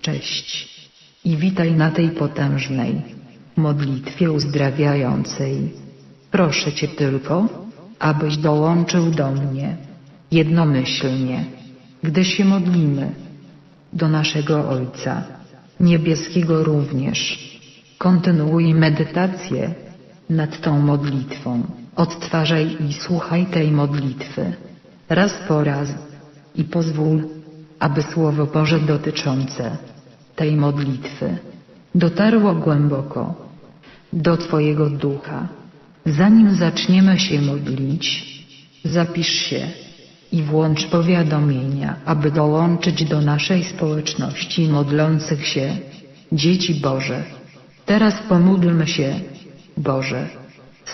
Cześć. I witaj na tej potężnej modlitwie uzdrawiającej. Proszę Cię tylko, abyś dołączył do mnie jednomyślnie, gdy się modlimy do naszego Ojca Niebieskiego również. Kontynuuj medytację nad tą modlitwą. Odtwarzaj i słuchaj tej modlitwy raz po raz i pozwól, aby Słowo Boże dotyczące tej modlitwy dotarło głęboko do Twojego ducha. Zanim zaczniemy się modlić, zapisz się i włącz powiadomienia, aby dołączyć do naszej społeczności modlących się dzieci Boże. Teraz pomódlmy się, Boże,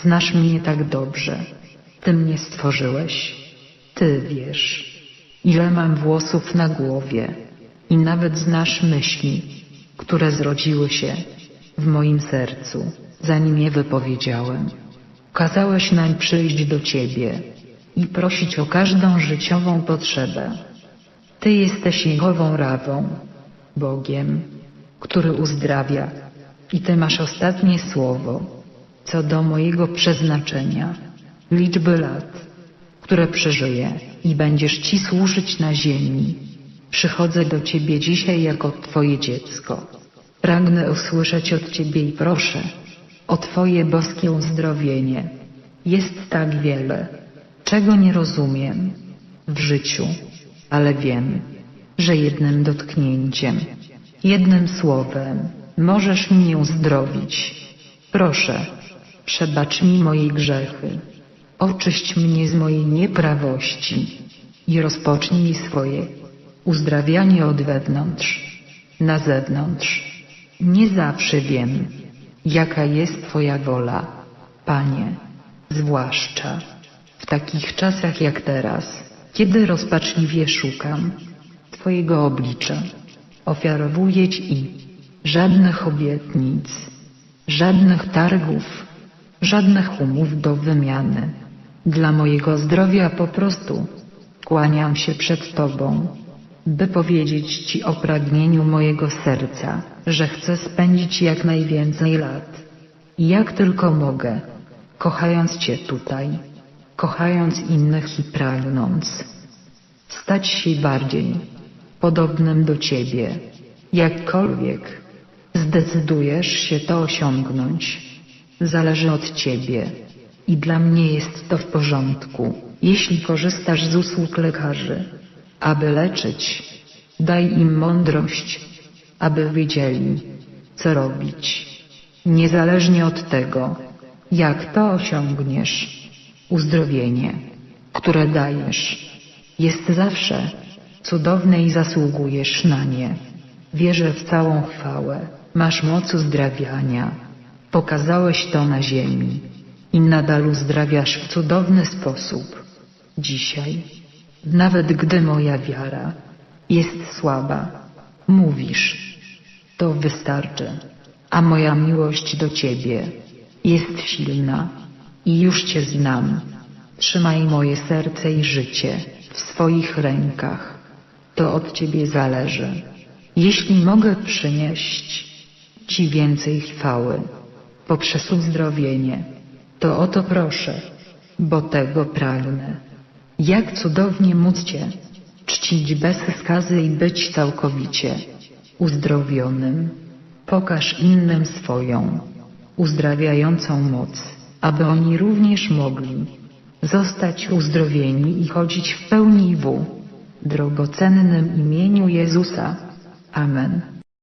znasz mnie tak dobrze. Ty mnie stworzyłeś. Ty wiesz, ile mam włosów na głowie i nawet znasz myśli, które zrodziły się w moim sercu, zanim je wypowiedziałem. Kazałeś nam przyjść do Ciebie i prosić o każdą życiową potrzebę. Ty jesteś Jehową Rawą, Bogiem, który uzdrawia i Ty masz ostatnie słowo co do mojego przeznaczenia, liczby lat, które przeżyję i będziesz Ci służyć na ziemi. Przychodzę do Ciebie dzisiaj jako Twoje dziecko. Pragnę usłyszeć od Ciebie i proszę o Twoje boskie uzdrowienie. Jest tak wiele, czego nie rozumiem w życiu, ale wiem, że jednym dotknięciem, jednym słowem możesz mnie uzdrowić. Proszę, przebacz mi moje grzechy, oczyść mnie z mojej nieprawości i rozpocznij swoje uzdrawianie od wewnątrz, na zewnątrz. Nie zawsze wiem, jaka jest Twoja wola, Panie, zwłaszcza w takich czasach jak teraz, kiedy rozpaczliwie szukam Twojego oblicza. Ofiarowuję Ci żadnych obietnic, żadnych targów, żadnych umów do wymiany. Dla mojego zdrowia po prostu kłaniam się przed Tobą, by powiedzieć Ci o pragnieniu mojego serca, że chcę spędzić jak najwięcej lat. Jak tylko mogę, kochając Cię tutaj, kochając innych i pragnąc stać się bardziej podobnym do Ciebie. Jakkolwiek zdecydujesz się to osiągnąć, zależy od Ciebie. I dla mnie jest to w porządku, jeśli korzystasz z usług lekarzy, aby leczyć. Daj im mądrość, aby wiedzieli, co robić. Niezależnie od tego, jak to osiągniesz, uzdrowienie, które dajesz, jest zawsze cudowne i zasługujesz na nie. Wierzę w całą chwałę. Masz moc uzdrawiania. Pokazałeś to na ziemi i nadal uzdrawiasz w cudowny sposób. Dzisiaj, nawet gdy moja wiara jest słaba, mówisz, to wystarczy, a moja miłość do Ciebie jest silna i już Cię znam. Trzymaj moje serce i życie w swoich rękach. To od Ciebie zależy. Jeśli mogę przynieść Ci więcej chwały poprzez uzdrowienie, to o to proszę, bo tego pragnę. Jak cudownie móc Cię czcić bez skazy i być całkowicie uzdrowionym. Pokaż innym swoją uzdrawiającą moc, aby oni również mogli zostać uzdrowieni i chodzić w pełni w drogocennym imieniu Jezusa. Amen.